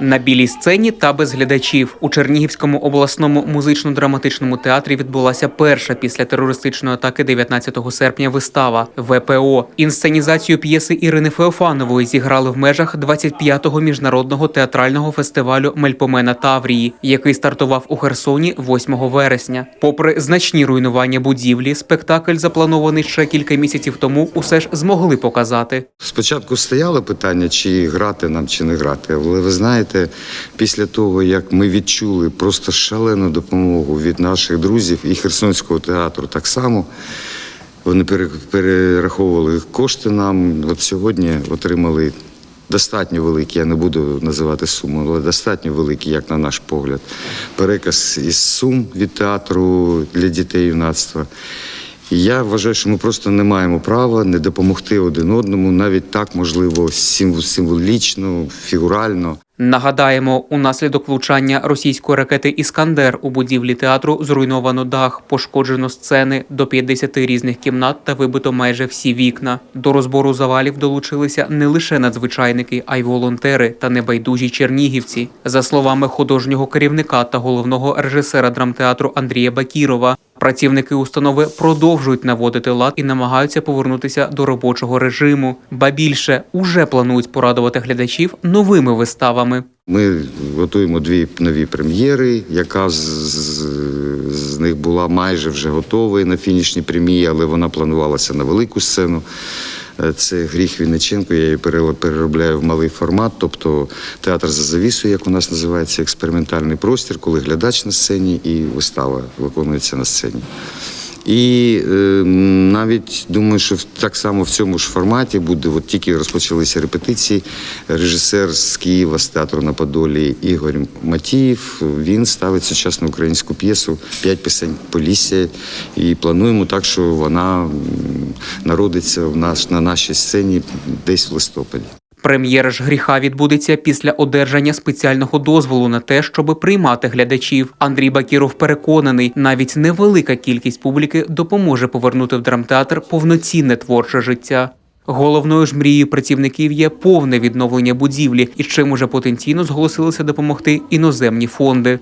На білій сцені та без глядачів у Чернігівському обласному музично-драматичному театрі відбулася перша після терористичної атаки 19 серпня вистава ВПО. Інсценізацію п'єси Ірини Феофанової зіграли в межах 25-го міжнародного театрального фестивалю Мельпомена Таврії, який стартував у Херсоні 8 вересня. Попри значні руйнування будівлі, спектакль, запланований ще кілька місяців тому, усе ж змогли показати. Спочатку стояло питання, чи грати нам, чи не грати. Але ви знаєте, після того, як ми відчули просто шалену допомогу від наших друзів і Херсонського театру так само. Вони перераховували кошти нам. От сьогодні отримали достатньо великі, я не буду називати суму, але достатньо великі, як на наш погляд, переказ із сум від театру для дітей юнацтва. І я вважаю, що ми просто не маємо права не допомогти один одному, навіть так можливо символічно, фігурально. Нагадаємо, унаслідок влучання російської ракети Іскандер у будівлі театру зруйновано дах, пошкоджено сцени до 50 різних кімнат та вибито майже всі вікна. До розбору завалів долучилися не лише надзвичайники, а й волонтери та небайдужі чернігівці. За словами художнього керівника та головного режисера драмтеатру Андрія Бакірова. Працівники установи продовжують наводити лад і намагаються повернутися до робочого режиму. Ба більше уже планують порадувати глядачів новими виставами. Ми готуємо дві нові прем'єри, яка з, з, з них була майже вже готова на фінішній прем'єрі, але вона планувалася на велику сцену. Е, Це гріх Вінниченко, я її пере- переробляю в малий формат, тобто театр за завісою, як у нас називається, експериментальний простір, коли глядач на сцені і вистава виконується на сцені. І е, навіть думаю, що так само в цьому ж форматі буде. От тільки розпочалися репетиції. Режисер з Києва з театру на Подолі Ігор Матіїв. Він ставить сучасну українську п'єсу П'ять пісень Полісся. І плануємо так, що вона народиться в наш на нашій сцені десь в листопаді. Прем'єра ж гріха відбудеться після одержання спеціального дозволу на те, щоб приймати глядачів. Андрій Бакіров переконаний, навіть невелика кількість публіки допоможе повернути в драмтеатр повноцінне творче життя. Головною ж мрією працівників є повне відновлення будівлі, і чим уже потенційно зголосилися допомогти іноземні фонди.